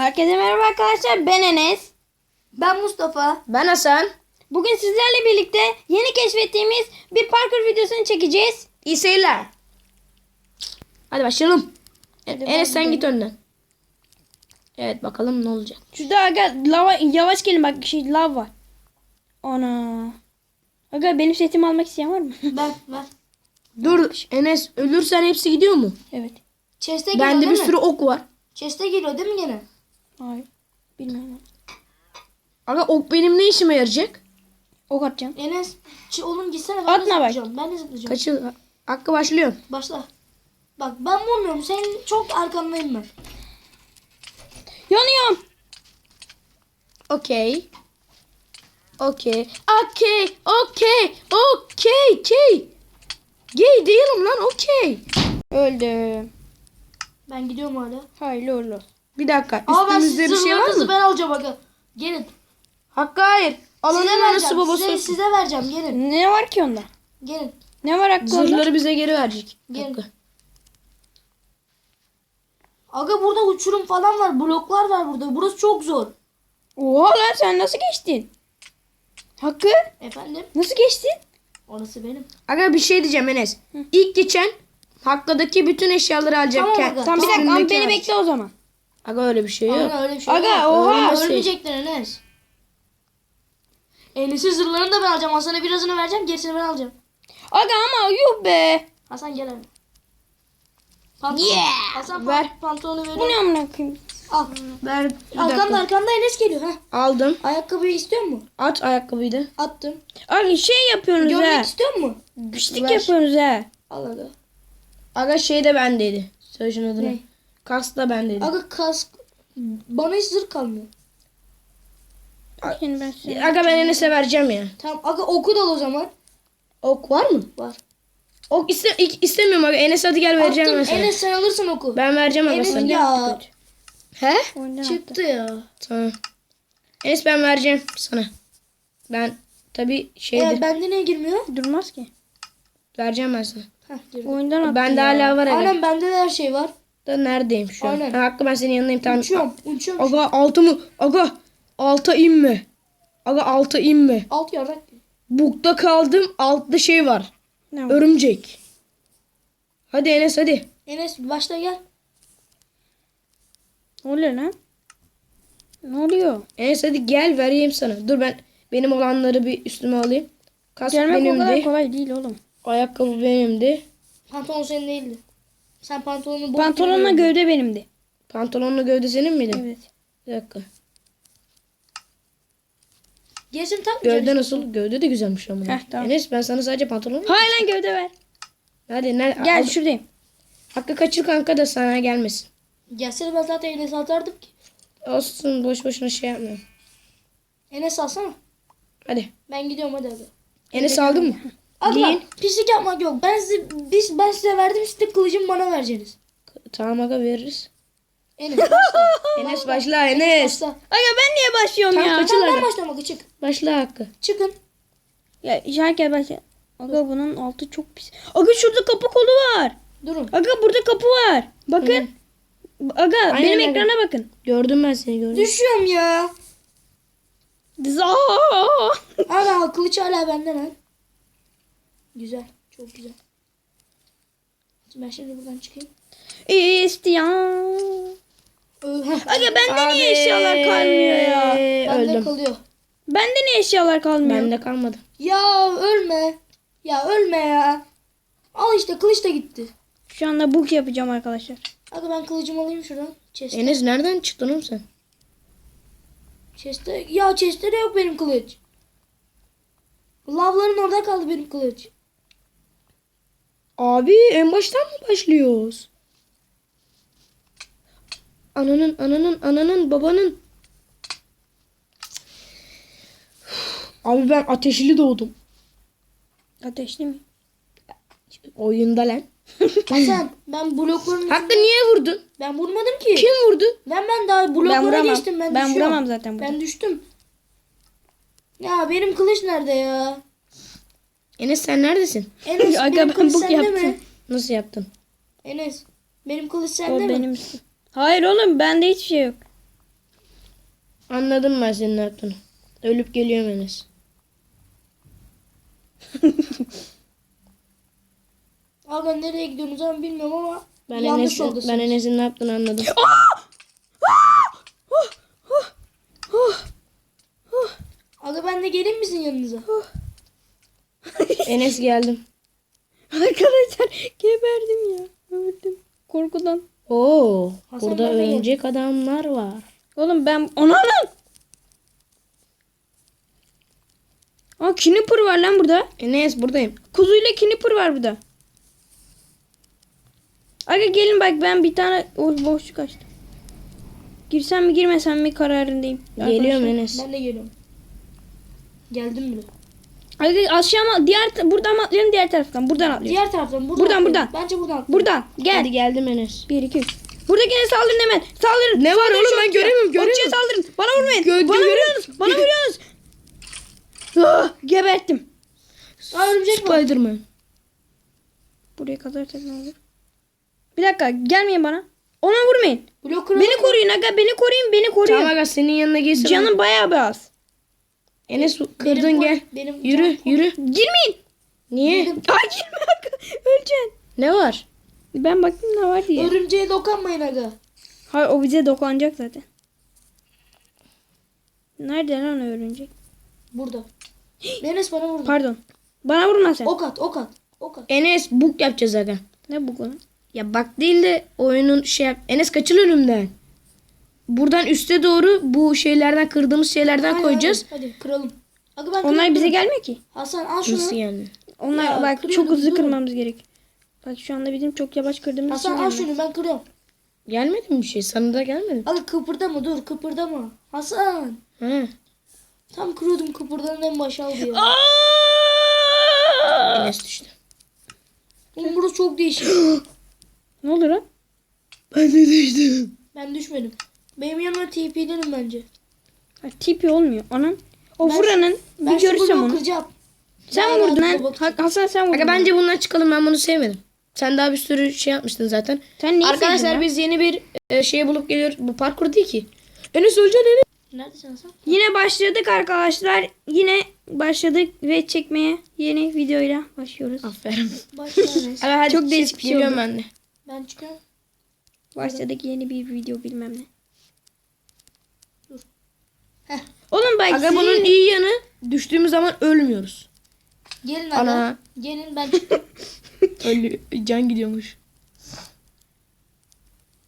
Herkese merhaba arkadaşlar. Ben Enes. Ben Mustafa. Ben Hasan. Bugün sizlerle birlikte yeni keşfettiğimiz bir parkur videosunu çekeceğiz. İyi seyirler. Hadi başlayalım. E- Hadi Enes sen git önden. Evet bakalım ne olacak. Şurada aga lava yavaş gelin bak şey lav var. Ana. Aga benim setimi almak isteyen var mı? Ben ver. Dur Enes ölürsen hepsi gidiyor mu? evet. Chest'e geliyor Bende değil bir mi? sürü ok var. Chest'e geliyor değil mi gene? Hayır. Bilmiyorum. Aga ok benim ne işime yarayacak? Ok atacağım. Enes ç- oğlum gitsene ben Atma de bak. zıplayacağım. Ben de zıplayacağım. Kaçı? Hakkı başlıyorum. Başla. Bak ben vurmuyorum. Senin çok arkandayım ben. Yanıyorum. Okey. Okey. Okey. Okey. Okey. Okey. Gay değilim lan okey. Öldüm. Ben gidiyorum hala. Hayırlı uğurlu. Bir dakika. Ama ben Üstümüzde sizin bir şey var zırhlarınızı mı? ben alacağım aga. Gelin. Hakkı hayır. Size Alanın anası vereceğim. babası. Size, size vereceğim. Gelin. Ne var ki onda? Gelin. Ne var hakkı onda? Zırhları bize geri verecek. Gel. Hakkı. Aga burada uçurum falan var. Bloklar var burada. Burası çok zor. Oha lan sen nasıl geçtin? Hakkı Efendim? nasıl geçtin? Orası benim. Aga bir şey diyeceğim Enes. İlk geçen Hakkı'daki bütün eşyaları alacak. Tamam Ke- aga. Tamam bir dakika ama üstündeki beni hariç. bekle o zaman. Aga öyle bir şey yok. Aynen öyle bir şey Aga, yok. oha. Ölmez. Ölmeyecekler Enes. Enes'in zırhlarını da ben alacağım. Hasan'a birazını vereceğim. Gerisini ben alacağım. Aga ama yuh be. Hasan gel hadi. Pantolon. Yeah. Hasan Ver. Ver. pantolonu Bu ne veriyorum. amına koyayım? Al. Ver bir Arkanda dakika. arkanda Enes geliyor. ha. Aldım. Ayakkabıyı istiyor mu? At ayakkabıyı da. Attım. Aga şey yapıyorsunuz Gömlek ha. istiyor mu? Pislik Ver. yapıyorsunuz ha. Al aga. Aga şey de bendeydi. Söyle şunun adını. Ne? Kas da bendeydi. Aga kask. Bana hiç zırh kalmıyor. Şimdi ben size... Aga ben Enes'e vereceğim ya. Tamam aga oku da al o zaman. Ok var mı? Var. Ok iste istemiyorum aga. Enes hadi gel vereceğim Attım. ben sana. Enes sen alırsın oku. Ben vereceğim aga Enes sana. ya. He? Çıktı ya. Tamam. Enes ben vereceğim sana. Ben tabi şeydir. E, bende niye girmiyor? Durmaz ki. Vereceğim ben sana. Heh. Oyundan attı Bende ya. hala var aga. Aynen bende de her şey var. Da neredeyim şu an? Aynen. Ha, Hakkı ben senin yanındayım tamam. Uçuyorum. Uçuyorum. Aga altı mı? Aga alta inme. Aga alta inme. Alt yarak. Bukta kaldım. Altta şey var. Ne var? Örümcek. Hadi Enes hadi. Enes başla gel. Ne oluyor lan? Ne oluyor? Enes hadi gel vereyim sana. Dur ben benim olanları bir üstüme alayım. Kask Gelmek o kadar benimdi. kolay değil oğlum. Ayakkabı benimdi. Pantolon senin değildi. Sen pantolonu Pantolonla gövde benimdi. Pantolonla gövde senin miydi? Evet. Bir dakika. Gerisini takmayacaksın. Gövde nasıl? Gövde de güzelmiş ama. Heh, tamam. Enes ben sana sadece pantolon Hayır lan gövde ver. Hadi ne? Gel al- şuradayım. Hakkı kaçır kanka da sana gelmesin. Gelsene ben zaten Enes atardım ki. Olsun boş boşuna şey yapma. Enes alsana. Hadi. Ben gidiyorum hadi hadi. Enes aldın mı? Giyin. bak pislik yapmak yok. Ben size, biz, ben size verdim siz de kılıcımı bana vereceksiniz. Tamam aga veririz. Enes başla. Enes başla Enes. başla. Aga ben niye başlıyorum Tam ya? kaçın Tamam ben aga. başlamak çık. Başla Hakkı. Çıkın. Ya herkes başla. Aga bunun altı çok pis. Aga şurada kapı kolu var. Durun. Aga burada kapı var. Bakın. Aga benim aga. ekrana bakın. Gördüm ben seni gördüm. Düşüyorum ya. Za. Ana kılıç hala bende lan. Güzel. Çok güzel. Ben şimdi buradan çıkayım. Heh, Aga bende Abi, niye eşyalar kalmıyor ya? Bende Öldüm. kalıyor. Bende niye eşyalar kalmıyor? Bende kalmadı. Ya ölme. Ya ölme ya. Al işte kılıç da gitti. Şu anda book yapacağım arkadaşlar. Aga ben kılıcımı alayım şuradan. Chest'e. Enes nereden çıktın oğlum sen? Chest'e. Ya chest'te de yok benim kılıç. Lavların orada kaldı benim kılıç. Abi en baştan mı başlıyoruz? Ananın, ananın, ananın, babanın. Abi ben ateşli doğdum. Ateşli mi? Oyunda lan. Hasan ben blokların Hakkı niye vurdun? ben vurmadım ki. Kim vurdu? Ben ben daha bloklara Ben vuramam. geçtim ben, Ben düşüyorum. vuramam zaten burada. Ben düştüm. Ya benim kılıç nerede ya? Enes sen neredesin? Enes Aga, benim ben kılıç bug sende yaptım. mi? Nasıl yaptın? Enes benim kılıç O sende mi? benim. Hayır oğlum bende hiçbir şey yok. Anladım ben senin ne yaptığını. Ölüp geliyorum Enes. Aga nereye gidiyorsunuz ama bilmiyorum ama Ben yanlış Enes'in, yoldasınız. ben Enes'in ne yaptığını anladım. Aga ben de geleyim mi sizin yanınıza? Enes geldim. Arkadaşlar geberdim ya. Öldüm. Korkudan. Oo, Hasan burada örümcek adamlar var. Oğlum ben... Ananın! Aa Knipper var lan burada. Enes buradayım. Kuzuyla Knipper var burada. Aga gelin bak ben bir tane oh, boşluk açtım. Girsem mi girmesem mi kararındayım. Geliyorum. Enes. Ben de geliyorum. Geldim bile. Aga aşağı mı? Diğer buradan mı atlayalım diğer taraftan? Buradan atlayalım. Diğer taraftan buradan. Buradan, buradan. Bence buradan. atlayalım. Buradan gel. Hadi geldim Enes. 1 2 3. Buradakine saldırın hemen. Saldırın. Ne var Saldırın oğlum? Ben göremiyorum, göremiyorum. Okçuya saldırın. Bana vurmayın. Gö- bana vuruyorsunuz. Bana vuruyorsunuz. Ah, geberttim. Aa örümcek. Spiderman. Buraya kadar tabii ne olur. Bir dakika gelmeyin bana. Ona vurmayın. Blok. Beni koruyun aga beni koruyun beni koruyun. Tamam aga senin yanına gelsin. Canım bayağı bir az. Enes kırdın gel. Benim Yürü yürü. Girmeyin. Niye? Benim- Ay girme aga. Öleceksin. Ne var? Ben baktım ne var diye. Örümceğe dokunmayın aga. Hayır o bize dokunacak zaten. Nerede lan örümcek? Burada. Enes bana vurdu. Pardon. Bana vurma sen. Ok at ok at. Ok at. Enes buk yapacağız aga. Ne bu konu? Ya bak değil de oyunun şey yap. Enes kaçıl önümden. Buradan üste doğru bu şeylerden kırdığımız şeylerden Hadi, koyacağız. Hadi, kıralım. Aga ben Onlar bize gelmiyor ki. Hasan al şunu. Nasıl yani? Onlar Ya, bak kırıyorum, çok hızlı kırmamız gerek. Bak şu anda bizim çok yavaş kırdığımız Hasan al şunu ben kırıyorum. Gelmedi mi bir şey? Sana da gelmedi? Aga kıpırdama dur kıpırdama. Hasan. Ha. Tam kırıyordum kıpırdanın en başı aldı ya. Enes düştü. Oğlum burası çok değişik. Ne oldu lan? Ben de düştüm. ben düşmedim. Benim yanıma TP'lerim bence. Ha, tipi olmuyor. Anam. O Ben- vuranın Ben bir bloğu onu. kıracağım. Sen Ben vurdun lan. bakacağım. Ha- Hasan sen vurdun. Aga bence bundan çıkalım ben bunu sevmedim. Sen daha bir sürü şey yapmıştın zaten. Sen neyi Arkadaşlar biz yeni bir e, şey bulup geliyoruz. Bu parkur değil ki. Enes öleceksin Enes. Neredesin Hasan? Yine başladık arkadaşlar. Yine başladık ve çekmeye yeni videoyla başlıyoruz. Aferin. Hadi Çok değişik bir şey ben de. ben çıkıyorum. Başladık yeni bir video bilmem ne. Heh. Oğlum bak Aga bunun iyi yanı düştüğümüz zaman ölmüyoruz. Gelin aga. Ana. Gelin ben çıktım. Ölü can gidiyormuş.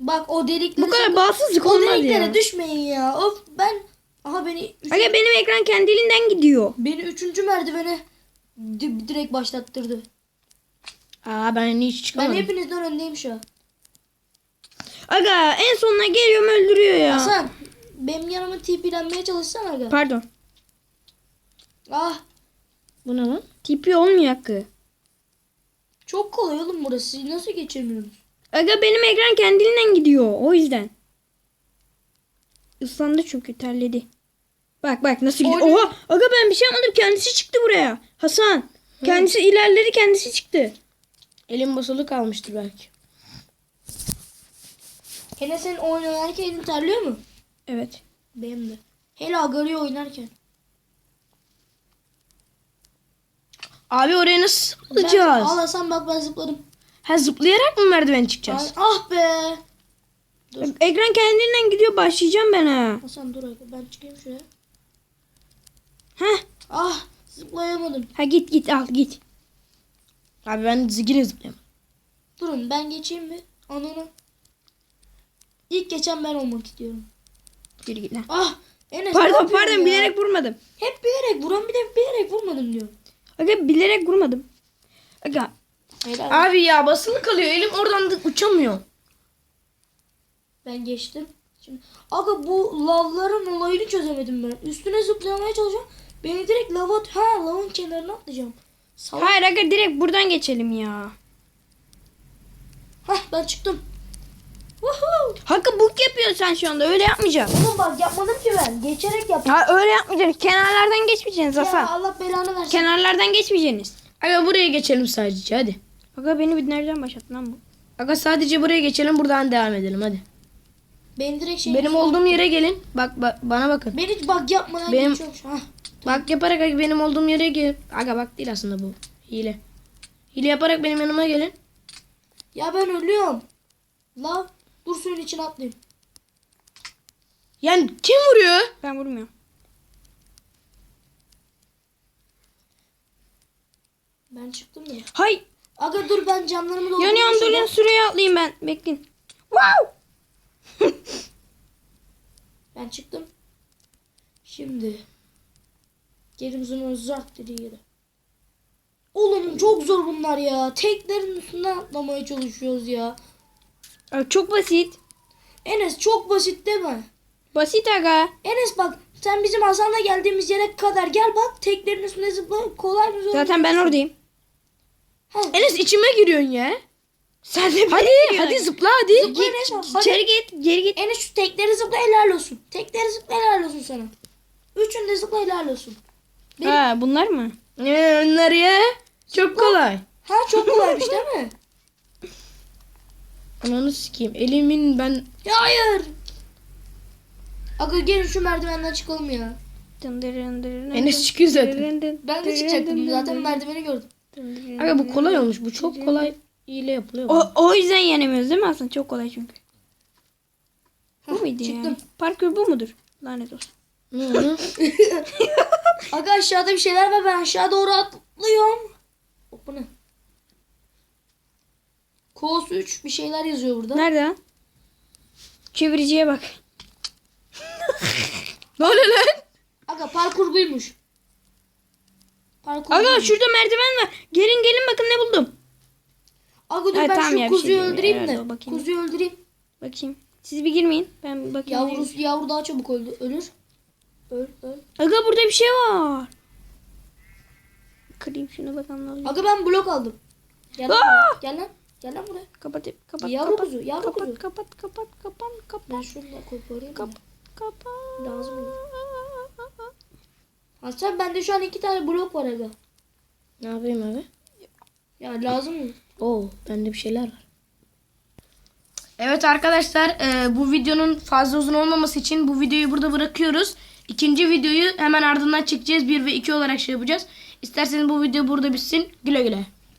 Bak o deliklere bu kadar bağımsızlık O olmaz deliklere ya. düşmeyin ya. Of ben aha beni üç- Aga benim ekran kendiliğinden gidiyor. beni üçüncü merdivene di- direkt başlattırdı. Aa ben hiç Ben çıkamadım. hepinizden öndeyim şu an. Aga en sonuna geliyorum öldürüyor ya. Hasan benim yanıma TP'lenmeye çalışsana aga. Pardon. Ah Bu ne lan? Tipi olmuyor hakkı. çok kolay oğlum burası. Nasıl geçemiyoruz? Aga benim ekran kendiliğinden gidiyor. O yüzden. Islandı çünkü terledi. Bak bak nasıl gidiyor. Oha. Aga ben bir şey yapmadım. Kendisi çıktı buraya. Hasan. Kendisi ilerledi kendisi çıktı. Elim basılı kalmıştır belki. Hele senin oyun oynarken elin terliyor mu? Evet. Benim de. Hele Agario oynarken. Abi oraya nasıl Ben, alacağız? al Hasan bak ben zıpladım. Ha zıplayarak mı merdiven çıkacağız? Ay, ah be. Ekran kendiliğinden gidiyor. Başlayacağım ben ha. Hasan dur aga ben çıkayım şuraya. Heh. Ah zıplayamadım. Ha git git al git. Abi ben yine zıplayamam. Durun ben geçeyim mi? Ananı. İlk geçen ben olmak istiyorum. Yürü git lan. Ah Enes ne Pardon pardon ya? bilerek vurmadım. Hep bilerek vuran bir de bilerek vurmadım diyor. Aga bilerek vurmadım. Aga Helal. Abi ya basılı kalıyor. Elim oradan da uçamıyor. Ben geçtim. Şimdi aga bu lavların olayını çözemedim ben. Üstüne zıplamaya çalışıyorum. Beni direkt lava ha lavın kenarına atlayacağım. Salak. hayır aga direkt buradan geçelim ya. Hah ben çıktım. Woohoo. Hakkı buk yapıyorsun sen şu anda öyle yapmayacaksın. Oğlum bak yapmadım ki ben. Geçerek yaptım. Ha öyle yapmayacaksın. Kenarlardan geçmeyeceksiniz Ya Hasan. Allah belanı versin. Kenarlardan geçmeyeceksiniz. Aga buraya geçelim sadece hadi. Aga beni bir nereden başlattın lan bu? Aga sadece buraya geçelim buradan devam edelim hadi. Beni direkt şey... Benim olduğum yere gelin. Bak, bak bana bakın. Ben hiç bug yapmadan Benim- geçiyorum şu an. Hah. Bak yaparak benim olduğum yere gelin. Aga bak değil aslında bu. Hile. Hile yaparak benim yanıma gelin. Ya ben ölüyorum. La dur suyun içine atlayayım. Yani kim vuruyor? Ben vurmuyorum. Ben çıktım bile. Hay. Aga dur ben camlarımı doldurayım. Yanıyorum şurada. durun süreye atlayayım ben. Bekleyin. Wow. Ben çıktım. Şimdi. Gelimizin uzak dediği yere. Oğlum çok zor bunlar ya. Teklerin üstünden atlamaya çalışıyoruz ya. Abi çok basit. Enes çok basit değil mi? Basit aga. Enes bak sen bizim Hasan'la geldiğimiz yere kadar gel bak teklerin üstüne zıpla kolay mı zor? Zaten ben oradayım. Ha, Enes içime giriyorsun ya. Sen de Hadi hadi zıpla hadi. Zıpla Enes bak, hadi. İçeri git. Geri git. Enes şu tekleri zıpla helal olsun. Tekleri zıpla helal olsun sana. Üçünü de zıpla helal olsun. Benim- Ha bunlar mı? Ne onlar ya? Çok kolay. Ha çok kolaymış değil mi? Ananı sikeyim. Elimin ben Ya hayır. Aga gelin şu merdivenden çıkalım ya. Enes çıkıyor zaten. Ben de çıkacaktım zaten merdiveni gördüm. Aga bu kolay olmuş. Bu çok kolay hile yapılıyor. O, o yüzden yenemiyoruz değil mi aslında? Çok kolay çünkü. Bu muydu çıktım. ya? Parkur bu mudur? Lanet olsun. Aga aşağıda bir şeyler var ben aşağı doğru atlıyorum. Hop bu ne? Kos 3 bir şeyler yazıyor burada. Nerede lan? Çeviriciye bak. ne oluyor lan? Aga parkur buymuş. Parkur Aga buymuş. şurada merdiven var. Gelin gelin bakın ne buldum. Aga dur Ha, ben tamam şu ya, bir kuzuyu şey öldüreyim de. o, bakayım. Kuzuyu öldüreyim. Bakayım. Siz bir girmeyin. Ben bakayım. Yavru, yavru daha çabuk öldü. Ölür. Öl öl. Aga burada bir şey var. Kırayım şunu bakalım ne oluyor. Aga ben blok aldım. Gel. Aa! Gel lan. Gel lan buraya. Kapat kapat Yavru kapat. kuzu, yavru kapat, kuzu. Kapat kapat kapat kapat Ben şunu da koparayım. Kap- kapat. Lazım olur. Hasan bende şu an iki tane blok var aga. Ne yapayım abi? Ya lazım mı? Oo bende bir şeyler var. Evet arkadaşlar e, bu videonun fazla uzun olmaması için bu videoyu burada bırakıyoruz. İkinci videoyu hemen ardından çekeceğiz. 1 ve 2 olarak şey yapacağız. İsterseniz bu video burada bitsin. Güle güle.